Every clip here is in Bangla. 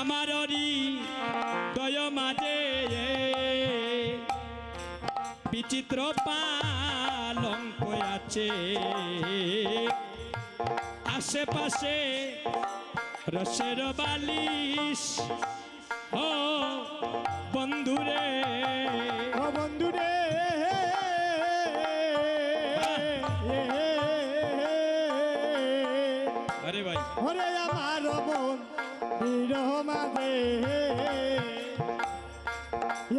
আমার দয় মাঝে বিচিত্র পালঙ্ক আছে আশেপাশে রসের বালিশ। ও বন্ধুরে। ও বন্ধু রে আরে ভাই। ওরে আমার মন বিরহ মাঝে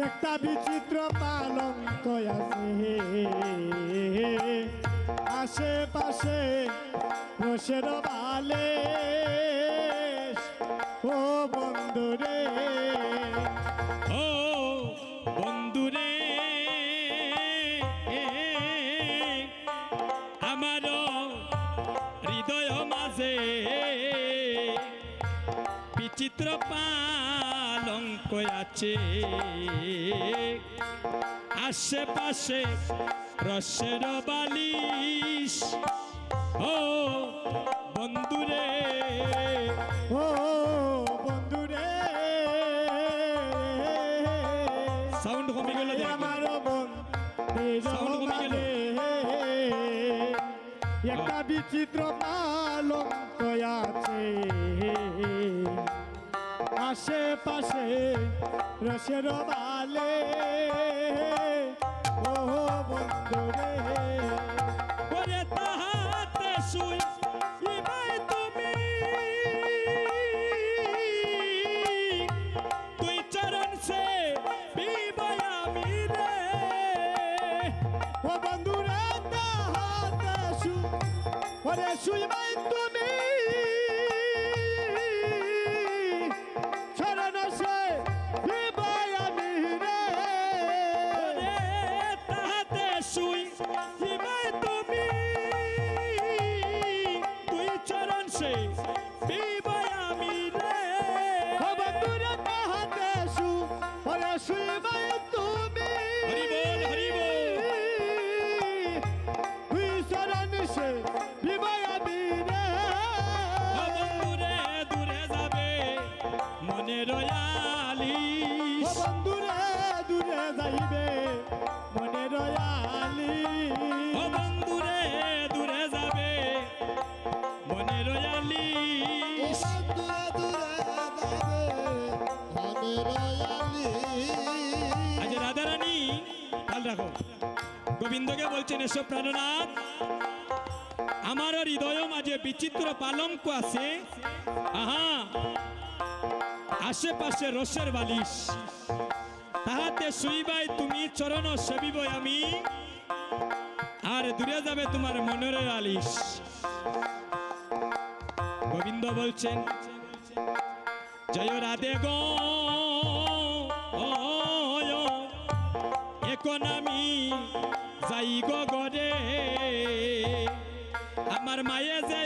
একটা বিচিত্র পালঙ্ক আছে। আশেপাশে রসের বালে। ও বন্ধু রে ও বিচিত্র পালঙ্ক আছে আশেপাশে রসের বালিশ। ও বন্ধুরে ও বন্ধু রে সাউন্ড কমে গেল আমার Sound কমে গেল। একটা বিচিত্র পালঙ্ক আছে আশেপাশে রসের বালে। ও বন্ধু রে ওরে তাহাতে শুই তুমি। চরণ মনে রয়ালিস আজ রাধারানী গোবিন্দকে বলছেন আমার হৃদয় মাঝে বিচিত্র পালঙ্ক আছে। আহা, আশেপাশে রসের বালিশ। তাহাতে শুইবাই তুমি চরণ সেবিব আমি, আর দূরে যাবে তোমার মনের আলিশ। গোবিন্দ বলছেন জয় রাধে গো এখন আমি যাই গো গরে আমার মায়ে যে